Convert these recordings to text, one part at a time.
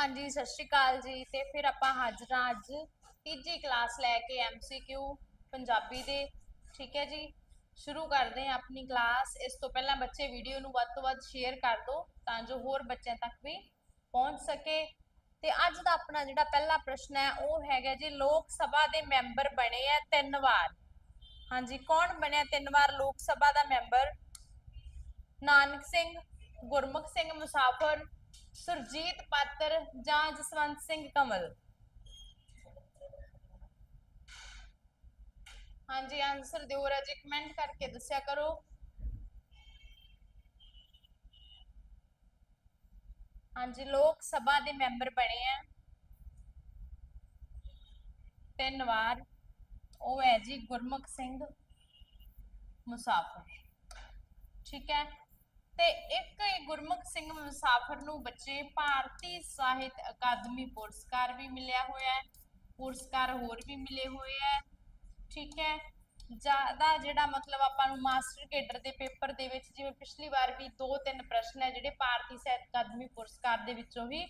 ਹਾਂਜੀ, ਸਤਿ ਸ਼੍ਰੀ ਅਕਾਲ ਜੀ। ਤੇ ਫਿਰ ਆਪਾਂ ਹਾਜ਼ਰ ਹਾਂ ਅੱਜ ਤੀਜੀ ਕਲਾਸ ਲੈ ਕੇ ਐਮਸੀਕਿਊ ਪੰਜਾਬੀ ਦੇ। ਠੀਕ ਹੈ ਜੀ? ਸ਼ੁਰੂ ਕਰਦੇ ਹਾਂ ਆਪਣੀ ਕਲਾਸ। ਇਸ ਤੋਂ ਪਹਿਲਾਂ ਬੱਚੇ ਵੀਡੀਓ ਨੂੰ ਵੱਧ ਤੋਂ ਵੱਧ ਸ਼ੇਅਰ ਕਰ ਦਿਓ ਤਾਂ ਜੋ ਹੋਰ ਬੱਚਿਆਂ ਤੱਕ ਵੀ ਪਹੁੰਚ ਸਕੇ। ਤੇ ਅੱਜ ਦਾ ਆਪਣਾ ਜਿਹੜਾ ਪਹਿਲਾ ਪ੍ਰਸ਼ਨ ਹੈ, ਉਹ ਹੈਗਾ ਜੀ, ਲੋਕ ਸਭਾ ਦੇ ਮੈਂਬਰ ਬਣੇ ਆ ਤਿੰਨ ਵਾਰ। ਹਾਂਜੀ, ਕੌਣ ਬਣਿਆ ਤਿੰਨ ਵਾਰ ਲੋਕ ਸਭਾ ਦਾ ਮੈਂਬਰ? ਨਾਨਕ ਸਿੰਘ, ਗੁਰਮੁਖ ਸਿੰਘ, ਮੁਸਾਫਰ ਸੁਰਜੀਤ ਪਾਤਰ ਜਾਂ ਜਸਵੰਤ ਸਿੰਘ ਕਮਲ? ਹਾਂਜੀ ਆਨਸਰ ਦਿਓ ਰਾਜੇ ਕਮੈਂਟ ਕਰਕੇ ਦੱਸਿਆ ਕਰੋ। ਹਾਂਜੀ, ਲੋਕ ਸਭਾ ਦੇ ਮੈਂਬਰ ਬਣੇ ਆ। ਤਿੰਨ ਵਾਰ, ਉਹ ਹੈ ਜੀ ਗੁਰਮੁਖ ਸਿੰਘ ਮੁਸਾਫਰ। ਠੀਕ ਹੈ? ਤੇ ਇੱਕ ਗੁਰਮੁਖ ਸਿੰਘ ਮੁਸਾਫਰ ਨੂੰ ਬੱਚੇ ਭਾਰਤੀ ਸਾਹਿਤ ਅਕਾਦਮੀ ਪੁਰਸਕਾਰ ਵੀ ਮਿਲਿਆ ਹੋਇਆ ਹੈ, ਪੁਰਸਕਾਰ ਹੋਰ ਵੀ ਮਿਲੇ ਹੋਏ ਹੈ, ਠੀਕ ਹੈ। ਜ਼ਿਆਦਾ ਜਿਹੜਾ ਮਤਲਬ ਆਪਾਂ ਨੂੰ ਮਾਸਟਰ ਕੇਡਰ ਦੇ ਪੇਪਰ ਦੇ ਵਿੱਚ ਜਿਵੇਂ ਪਿਛਲੀ ਵਾਰ ਵੀ ਦੋ ਤਿੰਨ ਪ੍ਰਸ਼ਨ ਹੈ ਜਿਹੜੇ ਭਾਰਤੀ ਸਾਹਿਤ ਅਕਾਦਮੀ ਪੁਰਸਕਾਰ ਦੇ ਵਿੱਚੋਂ ਵੀ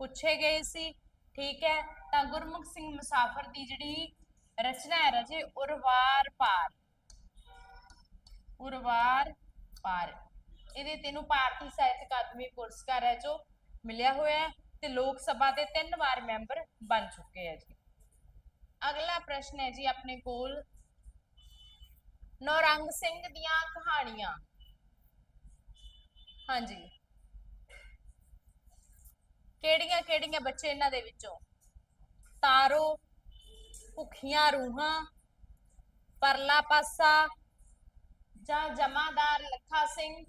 ਪੁੱਛੇ ਗਏ ਸੀ, ਠੀਕ ਹੈ। ਤਾਂ ਗੁਰਮੁਖ ਸਿੰਘ ਮੁਸਾਫਰ ਦੀ ਜਿਹੜੀ ਰਚਨਾ ਹੈ ਰਜੇ, ਉਰਵਾਰ ਪਾਰ ਉਰਵਾਰ ਪਾਰ। ਇਹਦੇ ਤੈਨੂੰ ਭਾਰਤੀ ਸਾਹਿਤ ਅਕਾਦਮੀ ਪੁਰਸਕਾਰ ਹੈ ਜੋ ਮਿਲਿਆ ਹੋਇਆ ਹੈ ਤੇ ਲੋਕ ਸਭਾ ਦੇ ਤਿੰਨ ਵਾਰ ਮੈਂਬਰ ਬਣ ਚੁੱਕੇ ਹੈ ਜੀ। ਅਗਲਾ ਪ੍ਰਸ਼ਨ ਹੈ ਜੀ ਆਪਣੇ ਕੋਲ। ਨੌਰੰਗ ਸਿੰਘ ਦੀਆਂ ਕਹਾਣੀਆਂ। ਹਾਂਜੀ। ਕਿਹੜੀਆਂ ਕਿਹੜੀਆਂ ਬੱਚੇ ਇਹਨਾਂ ਦੇ ਵਿੱਚੋਂ? ਤਾਰੋ, ਭੁੱਖੀਆਂ ਰੂਹਾਂ, ਪਰਲਾ ਪਾਸਾ ਜਾਂ ਜਮਾਦਾਰ ਲੱਖਾ ਸਿੰਘ?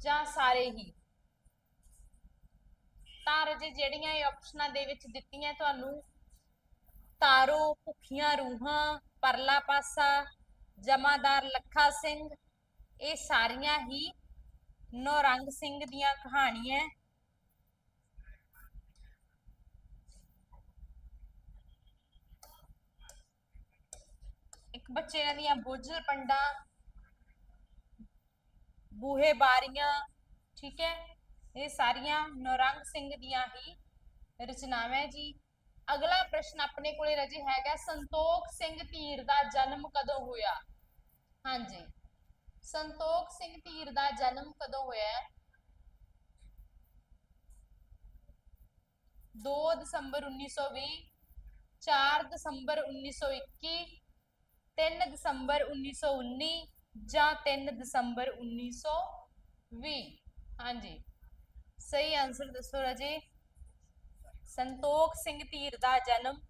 ਜਾਂ ਸਾਰੇ ਹੀ। ਤਾਂ ਰਜੇ ਜਿਹੜੀਆਂ ਇਹ ਆਪਸ਼ਨਾਂ ਦੇ ਵਿੱਚ ਦਿੱਤੀਆਂ ਤੁਹਾਨੂੰ, ਤਾਰੋ, ਭੁੱਖੀਆਂ ਰੂਹਾਂ, ਪਰਲਾ ਪਾਸਾ, ਜਮਾਦਾਰ ਲੱਖਾ ਸਿੰਘ, ਇਹ ਸਾਰੀਆਂ ਹੀ ਨੌਰੰਗ ਸਿੰਘ ਦੀਆਂ ਕਹਾਣੀਆਂ। ਇੱਕ ਬੱਚੇ ਦੀਆਂ ਬੁੱਝਲ ਪੰਡਾ ਬੂਹੇ ਬਾਰੀਆਂ, ਠੀਕ ਹੈ? ਇਹ ਸਾਰੀਆਂ ਨੌਰੰਗ ਸਿੰਘ ਦੀਆਂ ਹੀ ਰਚਨਾਵਾਂ ਹੈ ਜੀ। ਅਗਲਾ ਪ੍ਰਸ਼ਨ ਆਪਣੇ ਕੋਲੇ ਰਜੇ ਹੈਗਾ, ਸੰਤੋਖ ਸਿੰਘ ਧੀਰ ਦਾ ਜਨਮ ਕਦੋਂ ਹੋਇਆ? ਹਾਂਜੀ। ਸੰਤੋਖ ਸਿੰਘ ਧੀਰ ਦਾ ਜਨਮ ਕਦੋਂ ਹੋਇਆ? ਹੈ 2 ਦਸੰਬਰ 1920 4 ਦਸੰਬਰ 1921 3 ਦਸੰਬਰ 1919 ਜਾਂ 3 ਦਸੰਬਰ 1920 ਹਾਂਜੀ। ਸਹੀ ਆਨਸਰ ਦੱਸੋ ਰਾਜੇ। ਸੰਤੋਖ ਸਿੰਘ ਧੀਰ ਦਾ ਜਨਮ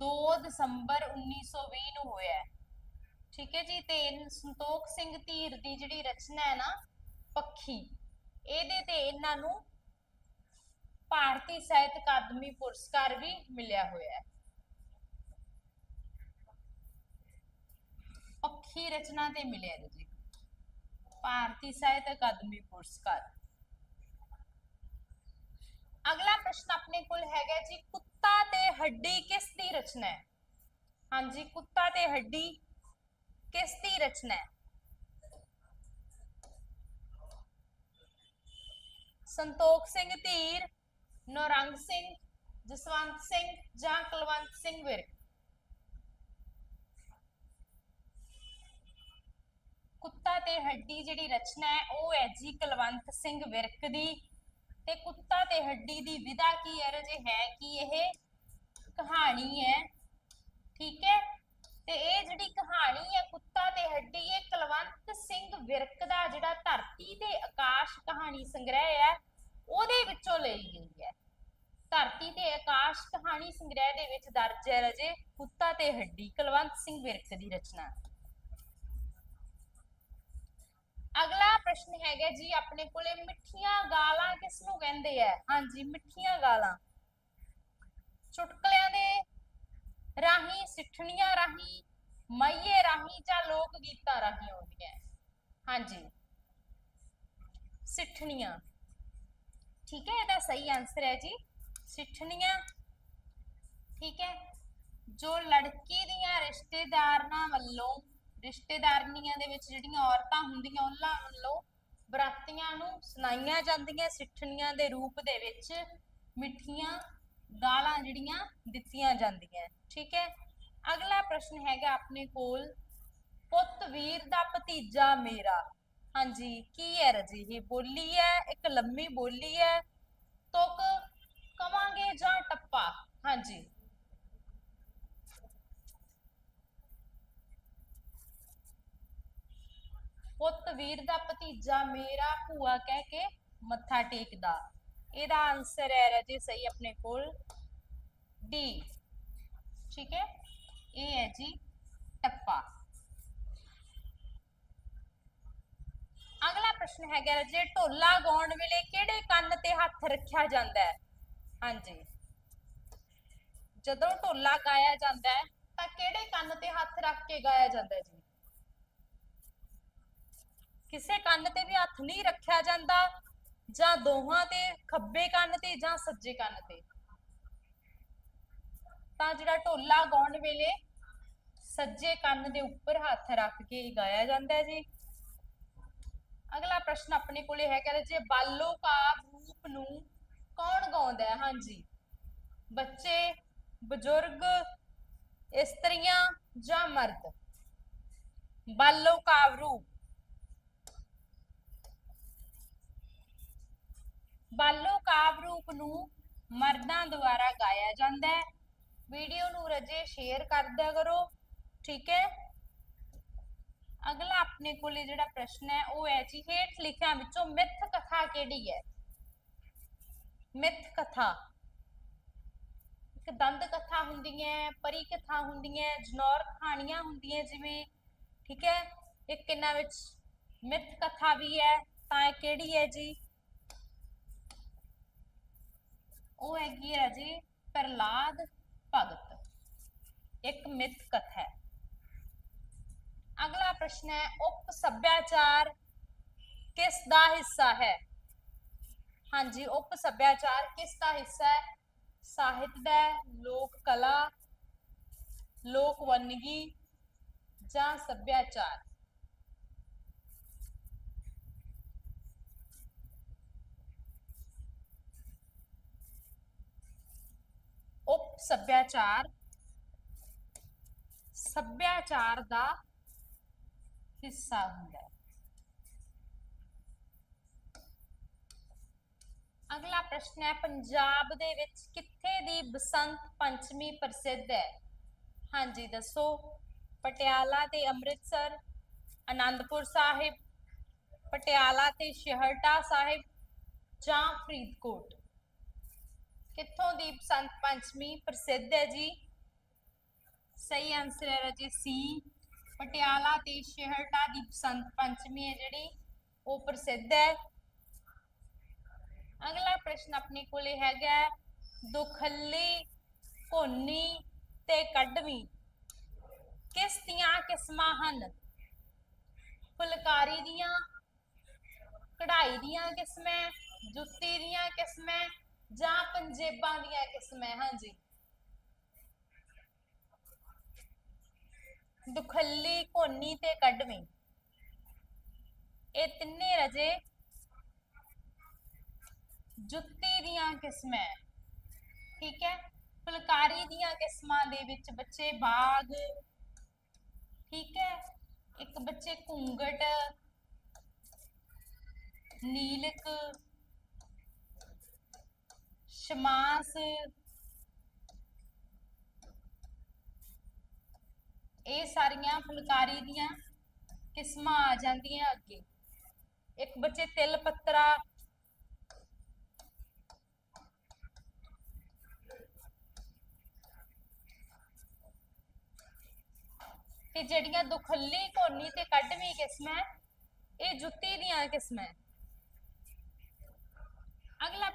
2 ਦਸੰਬਰ 1920 ਨੂੰ ਹੋਇਆ ਹੈ। ਠੀਕ ਹੈ ਜੀ, ਤੇ ਸੰਤੋਖ ਸਿੰਘ ਧੀਰ ਦੀ ਜਿਹੜੀ ਰਚਨਾ ਹੈ ਨਾ, ਪੱਖੀ, ਇਹਦੇ ਤੇ ਇਹਨਾਂ ਨੂੰ ਭਾਰਤੀ ਸਾਹਿਤ ਅਕਾਦਮੀ ਪੁਰਸਕਾਰ ਵੀ ਮਿਲਿਆ ਹੋਇਆ ਹੈ। ਪੱਖੀ ਰਚਨਾ ਤੇ ਮਿਲਿਆ ਜੀ ਭਾਰਤੀ ਸਾਹਿਤ ਅਕਾਦਮੀ ਪੁਰਸਕਾਰ। ਅਗਲਾ ਪ੍ਰਸ਼ਨ ਆਪਣੇ ਕੋਲ ਹੈਗਾ ਜੀ, ਕੁੱਤਾ ਤੇ ਹੱਡੀ ਕਿਸ ਦੀ ਰਚਨਾ ਹੈ? ਹਾਂਜੀ, ਕੁੱਤਾ ਤੇ ਹੱਡੀ ਕਿਸ ਦੀ ਰਚਨਾ ਹੈ? ਸੰਤੋਖ ਸਿੰਘ ਧੀਰ, ਨੌਰੰਗ ਸਿੰਘ, ਜਸਵੰਤ ਸਿੰਘ ਜਾਂ ਕੁਲਵੰਤ ਸਿੰਘ ਵਿਰਕ? ਕੁੱਤਾ ਤੇ ਹੱਡੀ ਜਿਹੜੀ ਰਚਨਾ ਹੈ, ਉਹ ਹੈ ਜੀ ਕੁਲਵੰਤ ਸਿੰਘ ਵਿਰਕ ਦੀ। ਤੇ ਕੁੱਤਾ ਤੇ ਹੱਡੀ ਦੀ ਵਿਧਾ ਕੀ ਹੈ? ਰਜੇ ਹੈ ਕਿ ਇਹ? ਕਹਾਣੀ ਹੈ। ਠੀਕ ਹੈ? ਤੇ ਇਹ ਜਿਹੜੀ ਕਹਾਣੀ ਹੈ, ਕੁੱਤਾ ਤੇ ਹੱਡੀ, ਇਹ ਕੁਲਵੰਤ ਸਿੰਘ ਵਿਰਕ ਦਾ ਜਿਹੜਾ ਧਰਤੀ ਤੇ ਆਕਾਸ਼ ਕਹਾਣੀ ਸੰਗ੍ਰਹਿ ਹੈ, ਉਹਦੇ ਵਿੱਚੋਂ ਲਈ ਗਈ ਹੈ। ਧਰਤੀ ਤੇ ਆਕਾਸ਼ ਕਹਾਣੀ ਸੰਗ੍ਰਹਿ ਦੇ ਵਿੱਚ ਦਰਜ ਹੈ ਰਜੇ ਕੁੱਤਾ ਤੇ ਹੱਡੀ, ਕੁਲਵੰਤ ਸਿੰਘ ਵਿਰਕ ਦੀ ਰਚਨਾ। ਅਗਲਾ ਪ੍ਰਸ਼ਨ ਹੈਗਾ ਜੀ, ਆਪਣੇ ਕੋਲੇ ਮਿੱਠੀਆਂ ਗਾਲਾਂ ਕਿਸ ਨੂੰ ਕਹਿੰਦੇ ਆ? ਹਾਂਜੀ, ਮਿੱਠੀਆਂ ਗਾਲਾਂ। ਚੁਟਕਲਿਆਂ ਦੇ ਰਾਹੀਂ, ਸਿੱਠਣੀਆਂ ਰਾਹੀਂ, ਮਈਏ ਰਾਹੀਂ ਜਾਂ ਲੋਕ ਗੀਤਾਂ ਰਾਹੀਂ ਆਉਂਦੀਆਂ। ਹਾਂਜੀ। ਸਿੱਠਣੀਆਂ। ਠੀਕ ਹੈ, ਇਹਦਾ ਸਹੀ ਆਨਸਰ ਹੈ ਜੀ। ਸਿੱਠਣੀਆਂ। ਠੀਕ ਹੈ। ਜੋ ਲੜਕੀ ਦੀਆਂ ਰਿਸ਼ਤੇਦਾਰਾਂ ਵੱਲੋਂ ਰਿਸ਼ਤੇਦਾਰਨੀਆਂ ਦੇ ਵਿੱਚ ਜਿਹੜੀਆਂ ਔਰਤਾਂ ਹੁੰਦੀਆਂ, ਉਹਨਾਂ ਵੱਲੋਂ ਬਰਾਤੀਆਂ ਨੂੰ ਸੁਣਾਈਆਂ ਜਾਂਦੀਆਂ, ਸਿੱਠਣੀਆਂ ਦੇ ਰੂਪ ਦੇ ਵਿੱਚ ਮਿੱਠੀਆਂ ਗਾਲਾਂ ਜਿਹੜੀਆਂ ਦਿੱਤੀਆਂ ਜਾਂਦੀਆਂ। ਠੀਕ ਹੈ? ਅਗਲਾ ਪ੍ਰਸ਼ਨ ਹੈਗਾ ਆਪਣੇ ਕੋਲ, ਪੁੱਤ ਵੀਰ ਦਾ ਭਤੀਜਾ ਮੇਰਾ। ਹਾਂਜੀ, ਕੀ ਹੈ ਰਜੀ ਇਹ ਬੋਲੀ ਹੈ, ਇੱਕ ਲੰਮੀ ਬੋਲੀ ਹੈ, ਤੁਕ ਕਵਾਂਗੇ ਜਾਂ ਟੱਪਾ? ਹਾਂਜੀ। ਪੁੱਤ ਵੀਰ ਦਾ ਭਤੀਜਾ ਮੇਰਾ ਭੂਆ ਕਹਿ ਕੇ ਮੱਥਾ ਟੇਕਦਾ। ਇਹਦਾ ਆਨਸਰ ਹੈ ਰਜੀ ਸਹੀ ਆਪਣੇ ਕੋਲ ਡੀ ਠੀਕ ਹੈ? ਇਹ ਹੈ ਜੀ ਟੱਪਾ। ਅਗਲਾ ਪ੍ਰਸ਼ਨ ਹੈਗਾ ਰਾਜੇ, ਢੋਲਾ ਗਾਉਣ ਵੇਲੇ ਕਿਹੜੇ ਕੰਨ ਤੇ ਹੱਥ ਰੱਖਿਆ ਜਾਂਦਾ ਹੈ? ਹਾਂਜੀ। ਜਦੋਂ ਢੋਲਾ ਗਾਇਆ ਜਾਂਦਾ ਹੈ, ਤਾਂ ਕਿਹੜੇ ਕੰਨ ਤੇ ਹੱਥ ਰੱਖ ਕੇ ਗਾਇਆ ਜਾਂਦਾ ਹੈ ਜੀ? ਕਿਸੇ ਕੰਨ ਤੇ ਵੀ ਹੱਥ ਨਹੀਂ ਰੱਖਿਆ ਜਾਂਦਾ, ਜਾਂ ਦੋਹਾਂ ਤੇ, ਖੱਬੇ ਕੰਨ ਤੇ ਜਾਂ ਸੱਜੇ ਕੰਨ ਤੇ। ਤਾਂ ਜਿਹੜਾ ਢੋਲਾ ਗਾਉਣ ਵੇਲੇ ਸੱਜੇ ਕੰਨ ਦੇ ਉੱਪਰ ਹੱਥ ਰੱਖ ਕੇ ਗਾਇਆ ਜਾਂਦਾ ਹੈ ਜੀ। ਅਗਲਾ ਪ੍ਰਸ਼ਨ ਆਪਣੇ ਕੋਲੇ ਹੈ, ਕਹਿੰਦੇ ਜੇ ਬਾਲੋ ਕਾਵ ਰੂਪ ਨੂੰ ਕੌਣ ਗਾਉਂਦਾ ਹੈ? ਹਾਂਜੀ। ਬੱਚੇ, ਬਜ਼ੁਰਗ, ਇਸਤਰੀਆਂ ਜਾਂ ਮਰਦ? ਬਾਲੋ ਕਾਵ ਰੂਪ। ਬਾਲੋ ਕਾਵ ਰੂਪ ਨੂੰ ਮਰਦਾਂ ਦੁਆਰਾ ਗਾਇਆ ਜਾਂਦਾ ਹੈ। ਵੀਡੀਓ ਨੂੰ ਰਜੇ ਸ਼ੇਅਰ ਕਰ ਕਰੋ, ਠੀਕ ਹੈ? ਅਗਲਾ ਆਪਣੇ ਕੋਲੇ ਜਿਹੜਾ ਪ੍ਰਸ਼ਨ ਹੈ, ਉਹ ਹੈ ਜੀ, ਹੇਠ ਲਿਖਿਆਂ ਵਿੱਚੋਂ ਮਿੱਥ ਕਥਾ ਕਿਹੜੀ ਹੈ? ਮਿੱਥ ਕਥਾ। ਇੱਕ ਦੰਦ ਕਥਾ ਹੁੰਦੀ ਹੈ ਪਰੀ ਕਥਾ ਹੁੰਦੀ ਹੈ ਜਨੌਰ ਕਹਾਣੀਆਂ ਹੁੰਦੀਆਂ ਜਿਵੇਂ, ਠੀਕ ਹੈ? ਇੱਕ ਇਹਨਾਂ ਵਿੱਚ ਮਿੱਥ ਕਥਾ ਵੀ ਹੈ, ਤਾਂ ਇਹ ਕਿਹੜੀ ਹੈ ਜੀ? ਉਹ ਹੈਗੀ ਹੈ ਜੀ ਪ੍ਰਲਾਦ ਭਗਤ। ਇੱਕ ਮਿੱਥ ਕਥਾ ਹੈ। ਅਗਲਾ ਪ੍ਰਸ਼ਨ ਹੈ, ਉਪ ਸੱਭਿਆਚਾਰ ਕਿਸ ਦਾ ਹਿੱਸਾ ਹੈ? ਹਾਂਜੀ, ਉਪ ਸੱਭਿਆਚਾਰ ਕਿਸ ਦਾ ਹਿੱਸਾ ਹੈ? ਸਾਹਿਤ ਦਾ ਲੋਕ ਕਲਾ, ਲੋਕ ਵੰਨਗੀ ਜਾਂ ਸੱਭਿਆਚਾਰ ਉਪ ਸੱਭਿਆਚਾਰ ਸੱਭਿਆਚਾਰ ਦਾ ਹਿੱਸਾ ਹੁੰਦਾ ਹੈ। ਅਗਲਾ ਪ੍ਰਸ਼ਨ ਹੈ, ਪੰਜਾਬ ਦੇ ਵਿੱਚ ਕਿੱਥੇ ਦੀ ਬਸੰਤ ਪੰਚਮੀ ਪ੍ਰਸਿੱਧ ਹੈ? ਹਾਂਜੀ, ਦੱਸੋ। ਪਟਿਆਲਾ ਤੇ ਅੰਮ੍ਰਿਤਸਰ ਆਨੰਦਪੁਰ ਸਾਹਿਬ, ਪਟਿਆਲਾ ਤੇ ਸ਼ਹਿਰਟਾ ਸਾਹਿਬ ਜਾਂ ਫਰੀਦਕੋਟ? ਕਿੱਥੋਂ ਦੀ ਬਸੰਤ ਪੰਚਮੀ ਪ੍ਰਸਿੱਧ ਹੈ ਜੀ? ਸਹੀ ਆਨਸਰ ਹੈ ਜੀ ਸੀ। ਪਟਿਆਲਾ ਤੇ ਸ਼ਹਿਰਟਾ ਦੀ ਬਸੰਤ ਪੰਚਮੀ ਹੈ ਜਿਹੜੀ, ਉਹ ਪ੍ਰਸਿੱਧ ਹੈ। ਅਗਲਾ ਪ੍ਰਸ਼ਨ ਆਪਣੇ ਕੋਲੇ ਹੈਗਾ ਦੁਖੱਲੀ ਕੋਨੀ ਤੇ ਕੱਢਵੀਂ। ਕਿਸ ਦੀਆਂ ਕਿਸਮਾਂ ਹਨ? ਫੁਲਕਾਰੀ ਦੀਆਂ, ਕਢਾਈ ਦੀਆਂ ਕਿਸਮਾਂ, ਜੁੱਤੀ ਦੀਆਂ ਕਿਸਮਾਂ ਜਾਂ ਪੰਜੇਬਾਂ ਦੀਆਂ ਕਿਸਮਾਂ, ਹਾਂਜੀ। ਦੁਖੱਲੀ ਕੋਨੀ ਤੇ ਕੱਢਵੀਂ। ਇਹ ਤਿੰਨੇ ਰਜੇ ਜੁੱਤੀ ਦੀਆਂ ਕਿਸਮਾਂ। ਠੀਕ ਹੈ? ਫੁਲਕਾਰੀ ਦੀਆਂ ਕਿਸਮਾਂ ਦੇ ਵਿੱਚ ਬੱਚੇ ਬਾਗ। ਠੀਕ ਹੈ? ਇੱਕ ਬੱਚੇ ਘੁੰਗਟ, ਨੀਲਕ ਸ਼ਮਾਸ ਇਹ ਸਾਰੀਆਂ ਫੁਲਕਾਰੀ ਦੀਆਂ ਕਿਸਮਾਂ ਆ ਜਾਂਦੀਆਂ ਅੱਗੇ। ਇੱਕ ਬੱਚੇ ਤਿਲ ਪੱਤਰਾ, ਤੇ ਜਿਹੜੀਆਂ ਦੁਖੱਲੀ ਕੋਨੀ ਤੇ ਕੱਢਵੀਂ ਕਿਸਮਾਂ, ਇਹ ਜੁੱਤੀ ਦੀਆਂ ਕਿਸਮਾਂ।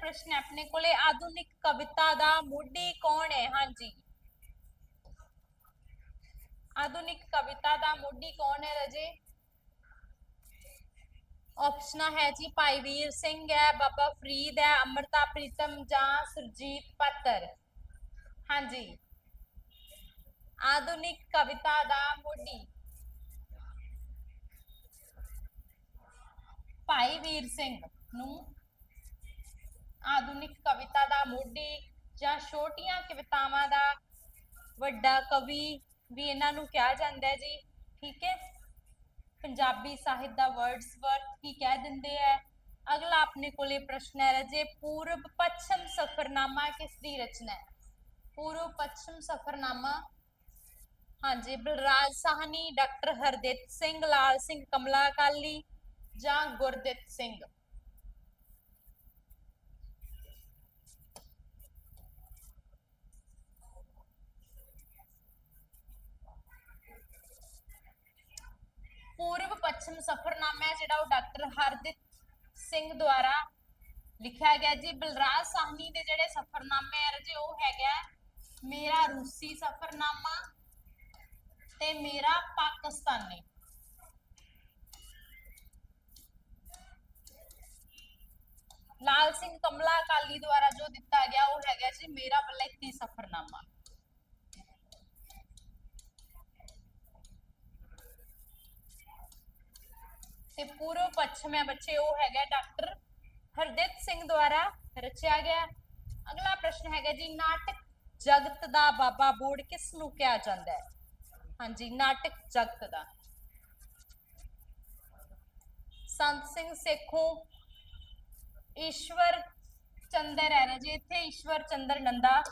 ਪ੍ਰਸ਼ਨ ਹੈ, ਆਪਣੇ ਕੋਲੇ ਆਧੁਨਿਕ ਕਵਿਤਾ ਦਾ ਮੋਢੀ ਕੌਣ ਹੈ? ਹਾਂਜੀ। ਆਧੁਨਿਕ ਕਵਿਤਾ ਦਾ ਮੋਢੀ ਕੌਣ ਹੈ ਰਜੇ? ਆਪਸ਼ਨਾਂ ਹੈ ਜੀ, ਭਾਈ ਵੀਰ ਸਿੰਘ ਹੈ, ਬਾਬਾ ਫਰੀਦ ਹੈ, ਅਮਰਤਾ ਪ੍ਰੀਤਮ ਜਾਂ ਸੁਰਜੀਤ ਪਾਤਰ। ਹਾਂਜੀ। ਆਧੁਨਿਕ ਕਵਿਤਾ ਦਾ ਮੋਢੀ। ਭਾਈ ਵੀਰ ਸਿੰਘ ਨੂੰ ਆਧੁਨਿਕ ਕਵਿਤਾ ਦਾ ਮੋਢੀ ਜਾਂ ਛੋਟੀਆਂ ਕਵਿਤਾਵਾਂ ਦਾ ਵੱਡਾ ਕਵੀ ਵੀ ਇਹਨਾਂ ਨੂੰ ਕਿਹਾ ਜਾਂਦਾ ਹੈ ਜੀ, ਠੀਕ ਹੈ? ਪੰਜਾਬੀ ਸਾਹਿਤ ਦਾ ਵਰਡਸਵਰਥ ਕੀ ਕਹਿ ਦਿੰਦੇ ਹੈ? ਅਗਲਾ ਆਪਣੇ ਕੋਲੇ ਪ੍ਰਸ਼ਨ ਹੈ, ਰਜੇ ਪੂਰਬ ਪੱਛਮ ਸਫਰਨਾਮਾ ਕਿਸ ਦੀ ਰਚਨਾ ਹੈ? ਪੂਰਬ ਪੱਛਮ ਸਫਰਨਾਮਾ। ਹਾਂਜੀ, ਬਲਰਾਜ ਸਾਹਨੀ, ਡਾਕਟਰ ਹਰਦਿੱਤ ਸਿੰਘ, ਲਾਲ ਸਿੰਘ ਕਮਲਾ ਅਕਾਲੀ ਜਾਂ ਗੁਰਦਿੱਤ ਸਿੰਘ। ਪੂਰਬ ਸਫਰਨਾਮਾ ਹੈ, ਜਿਹੜਾ ਉਹ ਡਾਕਟਰ ਹਰਦਿੱਤ ਸਿੰਘ ਦੁਆਰਾ ਲਿਖਿਆ ਗਿਆ ਜੀ। ਬਲਰਾਜ ਸਾਹਨੀ ਦੇ ਜਿਹੜੇ ਸਫਰਨਾਮੇ ਹੈ ਜੀ, ਉਹ ਹੈਗਾ ਮੇਰਾ ਰੂਸੀ ਸਫਰਨਾਮਾ ਤੇ ਮੇਰਾ ਪਾਕਿਸਤਾਨੀ। ਲਾਲ ਸਿੰਘ ਕਮਲਾ ਅਕਾਲੀ ਦੁਆਰਾ ਜੋ ਦਿੱਤਾ ਗਿਆ, ਉਹ ਹੈਗਾ ਜੀ, ਮੇਰਾ ਵਲੈਤੀ ਸਫਰਨਾਮਾ। ਤੇ ਪੂਰਵ ਪੱਛਮ ਹੈ ਬੱਚੇ ਉਹ ਹੈਗਾ ਡਾਕਟਰ ਹਰਦਿੱਤ ਸਿੰਘ ਦੁਆਰਾ ਰਚਿਆ ਗਿਆ। ਅਗਲਾ ਪ੍ਰਸ਼ਨ ਹੈਗਾ ਜੀ, ਨਾਟਕ ਜਗਤ ਦਾ ਬਾਬਾ ਬੋੜ ਕਿਸ ਨੂੰ ਕਿਹਾ ਜਾਂਦਾ ਹੈ? ਹਾਂਜੀ, ਨਾਟਕ ਜਗਤ ਦਾ। ਸੰਤ ਸਿੰਘ ਸੇਖੋਂ ਈਸ਼ਵਰ ਚੰਦਰ ਹੈ ਨਾ ਜੀ, ਇੱਥੇ ਈਸ਼ਵਰ ਚੰਦਰ ਨੰਦਾ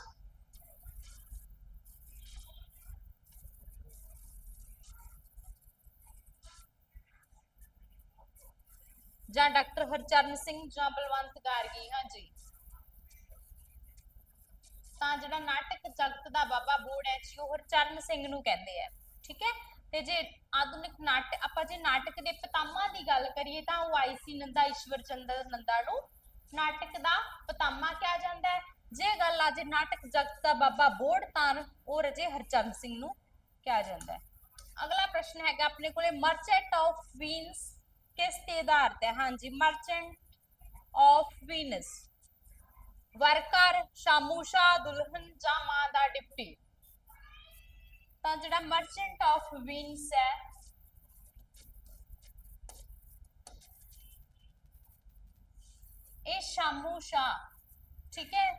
ਜਾਂ ਡਾਕਟਰ ਹਰਚਰਨ ਸਿੰਘ ਜਾਂ ਬਲਵੰਤ ਗਾਰਗੀ, ਹਾਂਜੀ। ਤਾਂ ਜਿਹੜਾ ਨਾਟਕ ਜਗਤ ਦਾ ਬਾਬਾ ਬੋੜ ਹੈ ਜੀ, ਉਹ ਹਰਚਰਨ ਸਿੰਘ ਨੂੰ ਕਹਿੰਦੇ ਆ, ਠੀਕ ਹੈ? ਤੇ ਜੇ ਆਧੁਨਿਕ ਨਾਟਕ ਆਪਾਂ ਜੇ ਨਾਟਕ ਦੇ ਪਤਾਮਾ ਦੀ ਗੱਲ ਕਰੀਏ ਤਾਂ ਉਹ ਆਈਸੀ ਨੰਦਾ ਈਸ਼ਵਰ ਚੰਦਰ ਨੰਦਾ ਨੂੰ। ਨਾਟਕ ਦਾ ਪਤਾਮਾ ਕਿਹਾ ਜਾਂਦਾ ਹੈ। ਜੇ ਗੱਲ ਆ ਜੇ ਨਾਟਕ ਜਗਤ ਦਾ ਬਾਬਾ ਬੋੜ, ਤਾਂ ਉਹ ਰਜੇ ਹਰਚਰਨ ਸਿੰਘ ਨੂੰ ਕਿਹਾ ਜਾਂਦਾ ਹੈ। ਅਗਲਾ ਪ੍ਰਸ਼ਨ ਹੈਗਾ, ਆਪਣੇ ਕੋਲੇ ਮਰਚੈਂਟ ਆਫ ਵੀਨਸ ਕਿਸ ਤੇ ਆਧਾਰਿਤ ਹੈ ਹਾਂਜੀ ਮਰਚੈਂਟ ਆਫ ਵੀਨਸ ਵਰਕਰ ਸ਼ਾਮੂਸ਼ਾ ਦੁਲਹਨ ਜਾਂ ਮਾਂ ਦਾ ਡਿਪਟੀ। ਤਾਂ ਜਿਹੜਾ ਮਰਚੈਂਟ ਆਫ ਵੀਨਸ ਹੈ, ਇਹ ਸ਼ਾਮੂ ਸ਼ਾ ਠੀਕ ਹੈ?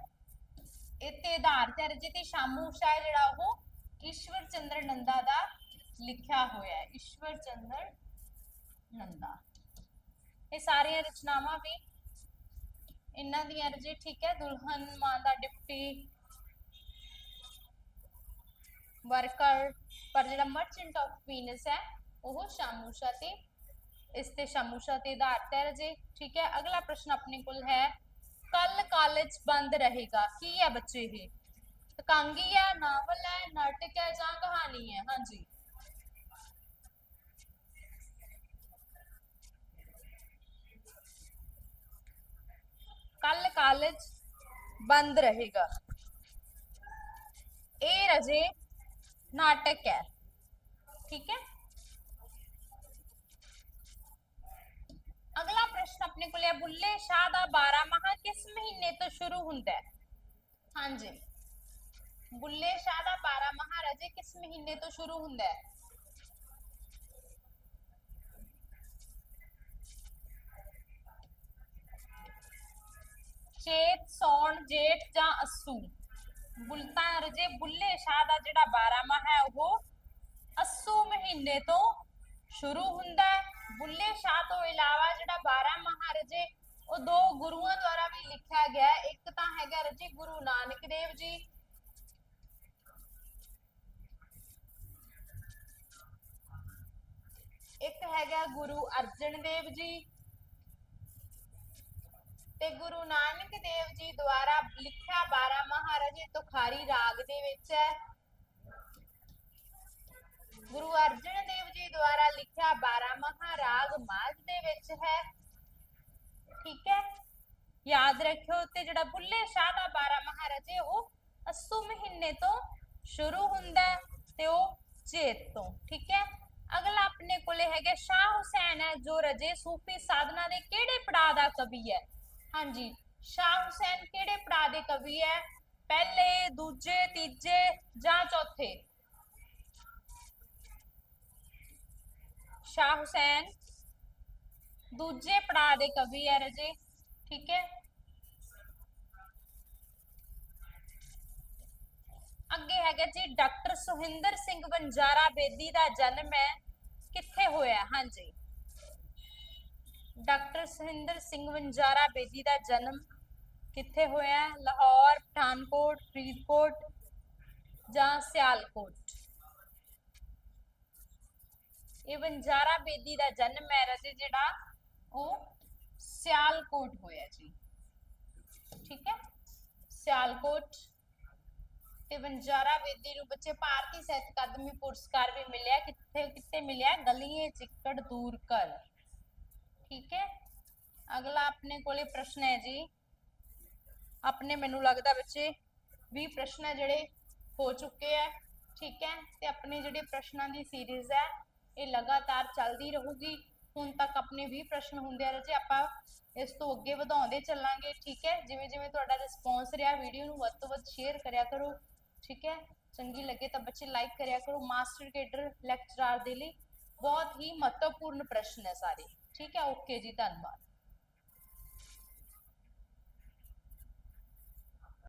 ਇੱਥੇ ਆਧਾਰਿਤ ਹੈ ਰਜਿਤ ਸ਼ਾਮੂ ਸ਼ਾ ਹੈ ਜਿਹੜਾ ਉਹ ਈਸ਼ਵਰ ਚੰਦਰ ਨੰਦਾ ਦਾ ਲਿਖਿਆ ਹੋਇਆ ਹੈ। ਈਸ਼ਵਰ ਚੰਦਰ ਨੰਦਾ ਇਹ ਸਾਰੀਆਂ ਰਚਨਾਵਾਂ ਵੀ ਇਹਨਾਂ ਦੀਆਂ ਰਜੇ ਠੀਕ ਹੈ। ਦੁਲਹਨ ਮਾਂ ਦਾ ਡਿਪਟੀ ਵਰਕਰ, ਪਰ ਜਿਹੜਾ ਮਰਚੈਂਟ ਆਫ ਵੀਨਸ ਹੈ, ਉਹ ਸ਼ਾਮੂਸ਼ਾ ਤੇ, ਇਸ ਤੇ ਸ਼ਾਮੂਸ਼ਾ ਤੇ ਆਧਾਰਿਤ ਹੈ ਰਜੇ ਠੀਕ ਹੈ। ਅਗਲਾ ਪ੍ਰਸ਼ਨ ਆਪਣੇ ਕੋਲ ਹੈ, ਕੱਲ ਕਾਲਜ ਬੰਦ ਰਹੇਗਾ, ਕੀ ਹੈ ਬੱਚੇ ਇਹ? ਕਾਂਗੀ ਹੈ, ਨਾਵਲ ਹੈ, ਨਾਟਕ ਹੈ ਜਾਂ ਕਹਾਣੀ ਹੈ? ਹਾਂਜੀ। ਕੱਲ ਕਾਲਜ ਬੰਦ ਰਹੇਗਾ ਇਹ ਰਜੇ ਨਾਟਕ ਹੈ ਠੀਕ ਹੈ ਅਗਲਾ ਪ੍ਰਸ਼ਨ ਆਪਣੇ ਕੋਲ ਹੈ ਬੁੱਲੇ ਸ਼ਾਹ ਦਾ 12 ਮਾਹ ਕਿਸ ਮਹੀਨੇ ਤੋਂ ਸ਼ੁਰੂ ਹੁੰਦਾ ਹੈ ਹਾਂਜੀ ਬੁੱਲੇ ਸ਼ਾਹ ਦਾ 12 ਮਾਹ ਰਜੇ ਕਿਸ ਮਹੀਨੇ ਤੋਂ ਸ਼ੁਰੂ ਹੁੰਦਾ ਹੈ ਜੇਠ ਜਾਂ ਅਸੂ? ਬੁਲਤਾਂ ਰਜੇ ਬੁੱਲੇ ਸ਼ਾਹ ਦਾ ਜਿਹੜਾ 12 ਹੈ, ਉਹ ਅਸੂ ਮਹੀਨੇ ਤੋਂ ਸ਼ੁਰੂ ਹੁੰਦਾ ਹੈ। ਬੁੱਲੇ ਸ਼ਾਹ ਤੋਂ ਇਲਾਵਾ ਜਿਹੜਾ 12 ਮਾਹ ਉਹ ਦੋ ਗੁਰੂਆਂ ਦੁਆਰਾ ਵੀ ਲਿਖਿਆ ਗਿਆ ਹੈ। ਇੱਕ ਤਾਂ ਹੈਗਾ ਰਜੇ ਗੁਰੂ ਨਾਨਕ ਦੇਵ ਜੀ। ਇੱਕ ਹੈਗਾ ਗੁਰੂ ਅਰਜਨ ਦੇਵ ਜੀ। ਤੇ ਗੁਰੂ ਨਾਨਕ ਦੇਵ ਜੀ ਦੁਆਰਾ ਲਿਖਿਆ 12 ਮਹਾਰਾਜੇ ਤੁਖਾਰੀ ਰਾਗ ਦੇ ਵਿੱਚ ਹੈ। ਗੁਰੂ ਅਰਜਨ ਦੇਵ ਜੀ ਦੁਆਰਾ ਲਿਖਿਆ 12 ਮਹਾਰਾਗ ਮਾਝ ਦੇ ਵਿੱਚ ਹੈ। ਠੀਕ ਹੈ? ਯਾਦ ਰੱਖਿਓ ਤੇ ਜਿਹੜਾ ਬੁੱਲੇ ਸ਼ਾਹ ਦਾ 12 ਮਹਾਰਾਜੇ, ਉਹ ਅਸੂ ਮਹੀਨੇ ਤੋਂ ਸ਼ੁਰੂ ਹੁੰਦਾ ਤੇ ਉਹ ਚੇਤ ਤੋਂ। ਠੀਕ ਹੈ? ਅਗਲਾ ਆਪਣੇ ਕੋਲੇ ਹੈਗਾ ਸ਼ਾਹ ਹੁਸੈਨ ਹੈ, ਜੋ ਰਜੇ ਸੂਫੀ ਸਾਧਨਾ ਦੇ ਕਿਹੜੇ ਪੜਾਅ ਦਾ ਕਵੀ ਹੈ? ਹਾਂਜੀ। ਸ਼ਾਹ ਹੁਸੈਨ ਕਿਹੜੇ ਪੜਾਅ ਦੇ ਕਵੀ ਹੈ ਪਹਿਲੇ, ਦੂਜੇ, ਤੀਜੇ ਜਾਂ ਚੌਥੇ? ਸ਼ਾਹ ਹੁਸੈਨ। ਦੂਜੇ ਪੜਾਅ ਦੇ ਕਵੀ ਹੈ ਰਜੇ, ਠੀਕ ਹੈ ਅੱਗੇ ਹੈਗਾ ਜੀ, ਡਾਕਟਰ ਸੁਹਿੰਦਰ ਸਿੰਘ ਵੰਜਾਰਾ ਬੇਦੀ ਦਾ ਜਨਮ ਹੈ ਕਿੱਥੇ ਹੋਇਆ? ਹਾਂਜੀ। ਡਾਕਟਰ ਸਹਿੰਦਰ ਸਿੰਘ ਵੰਜਾਰਾ ਬੇਦੀ ਦਾ ਜਨਮ ਕਿੱਥੇ ਹੋਇਆ? ਲਾਹੌਰ, ਪਠਾਨਕੋਟ, ਫਰੀਦਕੋਟ ਜਾਂ ਸਿਆਲਕੋਟ? ਇਹ ਵੰਜਾਰਾ ਬੇਦੀ ਦਾ ਜਨਮ ਹੈ ਰਜੇ, ਜਿਹੜਾ ਉਹ ਸਿਆਲਕੋਟ ਹੋਇਆ ਜੀ। ਠੀਕ ਹੈ? ਸਿਆਲਕੋਟ ਤੇ ਵੰਜਾਰਾ ਬੇਦੀ ਨੂੰ ਬੱਚੇ ਭਾਰਤੀ ਸਾਹਿਤ ਅਕਾਦਮੀ ਪੁਰਸਕਾਰ ਵੀ ਮਿਲਿਆ। ਕਿੱਥੇ ਕਿੱਥੇ ਮਿਲਿਆ? ਗਲੀਏ ਚਿੱਕੜ ਦੂਰ ਕਰ। ਠੀਕ ਹੈ? ਅਗਲਾ ਆਪਣੇ ਕੋਲੇ ਪ੍ਰਸ਼ਨ ਹੈ ਜੀ। ਆਪਣੇ ਮੈਨੂੰ ਲੱਗਦਾ ਬੱਚੇ 20 ਪ੍ਰਸ਼ਨ ਹੈ ਜਿਹੜੇ ਹੋ ਚੁੱਕੇ ਹੈ। ਠੀਕ ਹੈ? ਤੇ ਆਪਣੇ ਜਿਹੜੇ ਪ੍ਰਸ਼ਨਾਂ ਦੀ ਸੀਰੀਜ਼ ਹੈ, ਇਹ ਲਗਾਤਾਰ ਚੱਲਦੀ ਰਹੂਗੀ। ਹੁਣ ਤੱਕ ਆਪਣੇ 20 ਪ੍ਰਸ਼ਨ ਹੁੰਦੇ ਆ ਰਾਜੇ, ਆਪਾਂ ਇਸ ਤੋਂ ਅੱਗੇ ਵਧਾਉਂਦੇ ਚੱਲਾਂਗੇ। ਠੀਕ ਹੈ? ਜਿਵੇਂ ਜਿਵੇਂ ਤੁਹਾਡਾ ਰਿਸਪੌਂਸ ਰਿਹਾ ਵੀਡੀਓ ਨੂੰ ਵੱਧ ਤੋਂ ਵੱਧ ਸ਼ੇਅਰ ਕਰਿਆ ਕਰੋ। ਠੀਕ ਹੈ? ਚੰਗੀ ਲੱਗੇ ਤਾਂ ਬੱਚੇ ਲਾਈਕ ਕਰਿਆ ਕਰੋ। ਮਾਸਟਰ ਕੇਡਰ ਲੈਕਚਰਾਰ ਦੇ ਲਈ ਬਹੁਤ ਹੀ ਮਹੱਤਵਪੂਰਨ ਪ੍ਰਸ਼ਨ ਹੈ ਸਾਰੇ। ਠੀਕ ਹੈ ਓਕੇ ਜੀ ਧੰਨਵਾਦ।